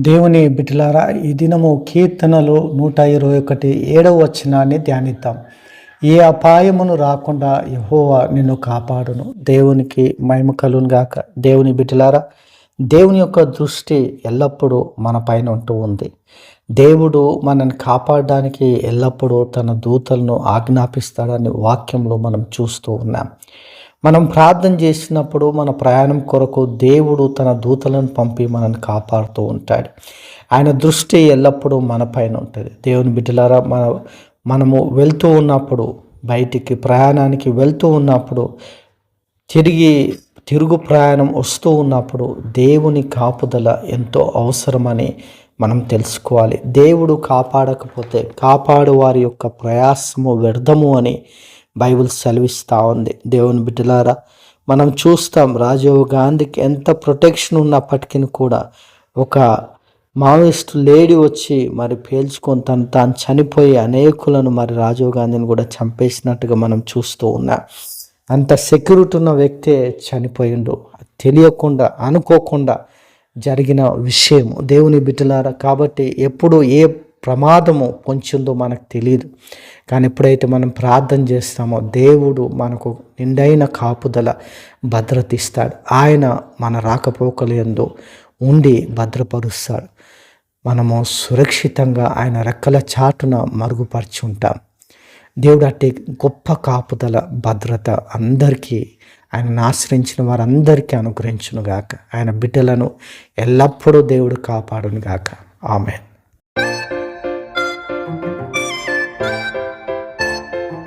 దేవుని బిడ్డలారా ఈ దినము కీర్తనలు నూట ఇరవై ఒకటి ఏడవ వచనాన్ని ధ్యానిద్దాం. ఏ అపాయమును రాకుండా యహోవా నిన్ను కాపాడును. దేవునికి మహిమ కలును గాక దేవుని బిడ్డలారా దేవుని యొక్క దృష్టి ఎల్లప్పుడూ మన పైన ఉంటూ ఉంది. దేవుడు మనల్ని కాపాడడానికి ఎల్లప్పుడూ తన దూతలను ఆజ్ఞాపిస్తాడని వాక్యంలో మనం చూస్తూ ఉన్నాం. మనం ప్రార్థన చేసినప్పుడు మన ప్రయాణం కొరకు దేవుడు తన దూతలను పంపి మనల్ని కాపాడుతూ ఉంటాడు. ఆయన దృష్టి ఎల్లప్పుడూ మన పైన ఉంటుంది. దేవుని బిడ్డలారా మన మనము వెళ్తూ ఉన్నప్పుడు బయటికి ప్రయాణానికి వెళ్తూ ఉన్నప్పుడు తిరిగి తిరుగు ప్రయాణం వస్తూ ఉన్నప్పుడు దేవుని కాపుదల ఎంతో అవసరమని మనం తెలుసుకోవాలి. దేవుడు కాపాడకపోతే కాపాడు వారి యొక్క ప్రయాసము వ్యర్థము అని బైబిల్ సెలవిస్తూ ఉంది. దేవుని బిడ్డలారా మనం చూస్తాం రాజీవ్ గాంధీకి ఎంత ప్రొటెక్షన్ ఉన్నప్పటికీ కూడా ఒక మావోయిస్ట్ లేడీ వచ్చి మరి పేల్చుకొని తను తాను చనిపోయి అనేకులను మరి రాజీవ్ గాంధీని కూడా చంపేసినట్టుగా మనం చూస్తూ ఉన్నాం. అంత సెక్యూరిటీ ఉన్న వ్యక్తే చనిపోయిండు. తెలియకుండా అనుకోకుండా జరిగిన విషయం దేవుని బిడ్డలారా కాబట్టి ఎప్పుడు ఏ ప్రమాదము పొంచిందో మనకు తెలియదు కానీ ఎప్పుడైతే మనం ప్రార్థన చేస్తామో దేవుడు మనకు నిండైన కాపుదల భద్రత ఇస్తాడు. ఆయన మన రాకపోకలందు ఉండి భద్రపరుస్తాడు. మనము సురక్షితంగా ఆయన రెక్కల చాటున మరుగుపరిచి ఉంటాం. దేవుడు అట్టే గొప్ప కాపుదల భద్రత అందరికీ. ఆయనను ఆశ్రయించిన వారందరికీ అనుగ్రహించును గాక ఆయన బిడ్డలను ఎల్లప్పుడూ దేవుడు కాపాడును గాక ఆమె